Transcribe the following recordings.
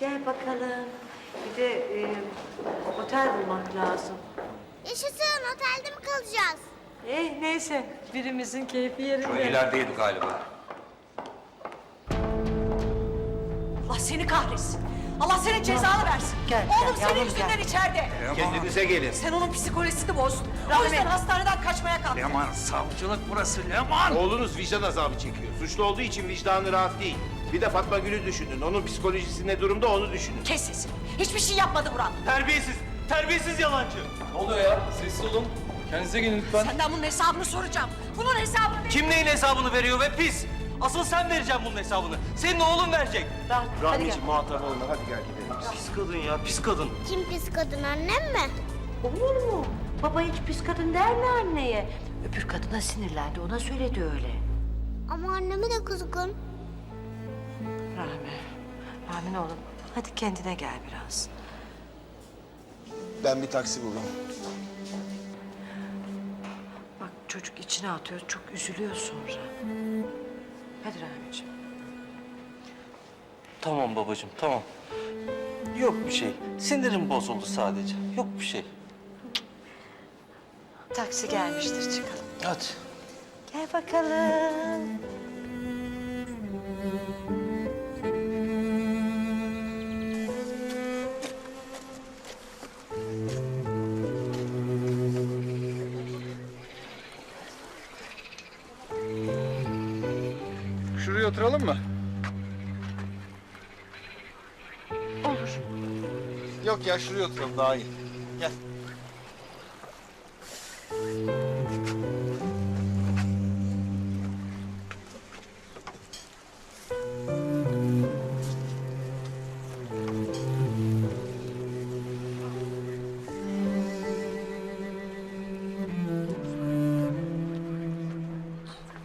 Gel bakalım. Bir de e, otel bulmak lazım. Yaşasın otelde mi kalacağız? Eh neyse birimizin keyfi yerinde. Şu ilerideydi galiba. Allah seni kahretsin. Allah senin cezanı versin. Gel, Oğlum gel, senin yavrum, yüzünden gel. içeride. Kendinize gelin. Sen onun psikolojisini bozdun. O yüzden hastaneden kaçmaya kalktın. Leman, savcılık burası Leman. Oğlunuz vicdan azabı çekiyor. Suçlu olduğu için vicdanı rahat değil. Bir de Fatma Gül'ü düşünün. Onun psikolojisi ne durumda onu düşünün. Kes sesini. Hiçbir şey yapmadı Murat. Terbiyesiz, terbiyesiz yalancı. Ne oluyor ya? Sessiz olun. Kendinize gelin lütfen. Senden bunun hesabını soracağım. Bunun hesabını. Kim neyin hesabını veriyor ve pis? Asıl sen vereceksin bunun hesabını. Senin oğlun verecek. Gel. Rahmiciğim muhatap olma. Hadi gel gidelim. Pis kadın ya, pis kadın. Kim pis kadın annem mi? Olur mu? Baba hiç pis kadın der mi anneye? Öbür kadına sinirlendi ona söyledi öyle. Ama anneme de kızgın. Rahmi. Rahmi oğlum hadi kendine gel biraz. Ben bir taksi buldum. Bak çocuk içine atıyor çok üzülüyor sonra. Hadi Rahmi'ciğim. Tamam babacığım, tamam. Yok bir şey. Sinirim bozuldu sadece. Yok bir şey. Taksi gelmiştir çıkalım. Hadi. Gel bakalım. Oturalım mı? Olur. Yok ya şuraya oturalım daha iyi. Gel.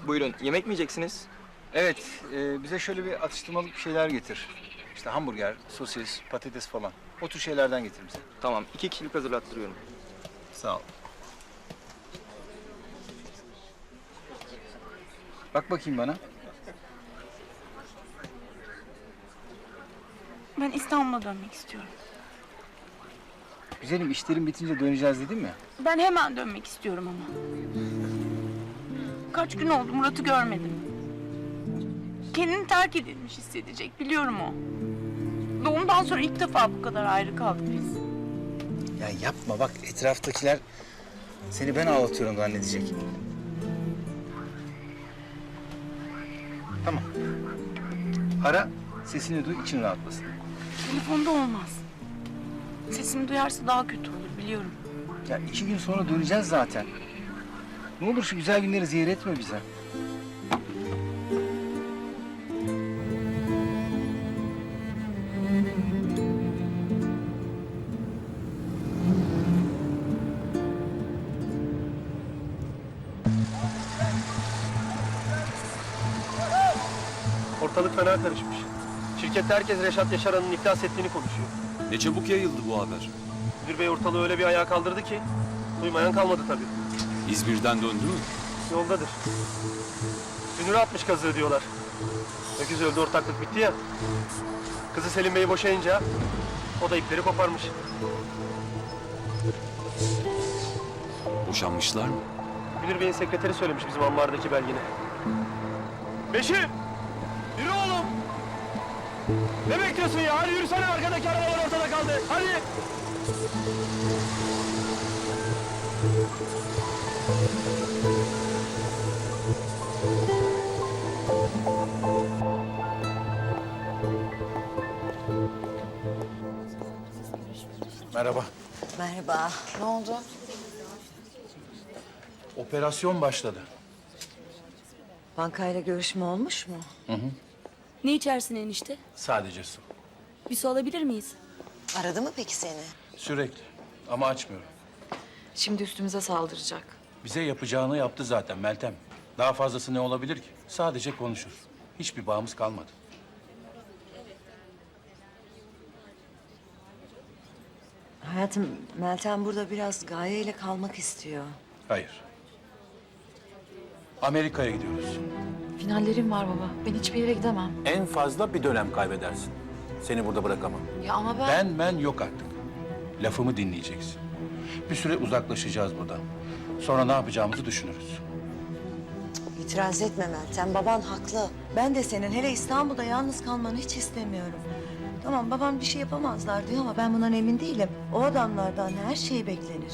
Buyurun, yemek mi yiyeceksiniz? Evet, e, bize şöyle bir atıştırmalık bir şeyler getir. İşte hamburger, sosis, patates falan. O tür şeylerden getir bize. Tamam, iki kişilik hazırlattırıyorum. Sağ ol. Bak bakayım bana. Ben İstanbul'a dönmek istiyorum. Güzelim işlerin bitince döneceğiz dedim mi? Ben hemen dönmek istiyorum ama. Kaç gün oldu Murat'ı görmedim. Kendini terk edilmiş hissedecek biliyorum o. Doğumdan sonra ilk defa bu kadar ayrı kaldık biz. Ya yapma bak etraftakiler seni ben ağlatıyorum zannedecek. Tamam. Ara, sesini duy, için rahatlasın. Telefonda olmaz. Sesimi duyarsa daha kötü olur biliyorum. Ya iki gün sonra döneceğiz zaten. Ne olur şu güzel günleri zehir etme bize. Ortalık fena karışmış. Şirkette herkes Reşat Yaşaran'ın iflas ettiğini konuşuyor. Ne çabuk yayıldı bu haber. Müdür bey ortalığı öyle bir ayağa kaldırdı ki duymayan kalmadı tabii. İzmir'den döndü mü? Yoldadır. Dünürü atmış kazığı diyorlar. Öküz öldü ortaklık bitti ya. Kızı Selim Bey'i boşayınca o da ipleri koparmış. Boşanmışlar mı? Münir Bey'in sekreteri söylemiş bizim ambardaki belgini. Beşir! Yürü oğlum! Ne bekliyorsun ya? Hadi yürüsene arkadaki arabalar ortada kaldı. Hadi! Merhaba. Merhaba. Ne oldu? Operasyon başladı. Bankayla görüşme olmuş mu? Ne içersin enişte? Sadece su. Bir su alabilir miyiz? Aradı mı peki seni? Sürekli. Ama açmıyorum. Şimdi üstümüze saldıracak. Bize yapacağını yaptı zaten Meltem. Daha fazlası ne olabilir ki? Sadece konuşur. Hiçbir bağımız kalmadı. Hayatım Meltem burada biraz Gaye ile kalmak istiyor. Hayır. Amerika'ya gidiyoruz. Finallerim var baba. Ben hiçbir yere gidemem. En fazla bir dönem kaybedersin. Seni burada bırakamam. Ya ama ben... Ben ben yok artık. Lafımı dinleyeceksin. Bir süre uzaklaşacağız buradan. Sonra ne yapacağımızı düşünürüz. İtiraz etme Meltem, baban haklı. Ben de senin hele İstanbul'da yalnız kalmanı hiç istemiyorum. Tamam babam bir şey yapamazlar diyor ama ben bundan emin değilim. O adamlardan her şey beklenir.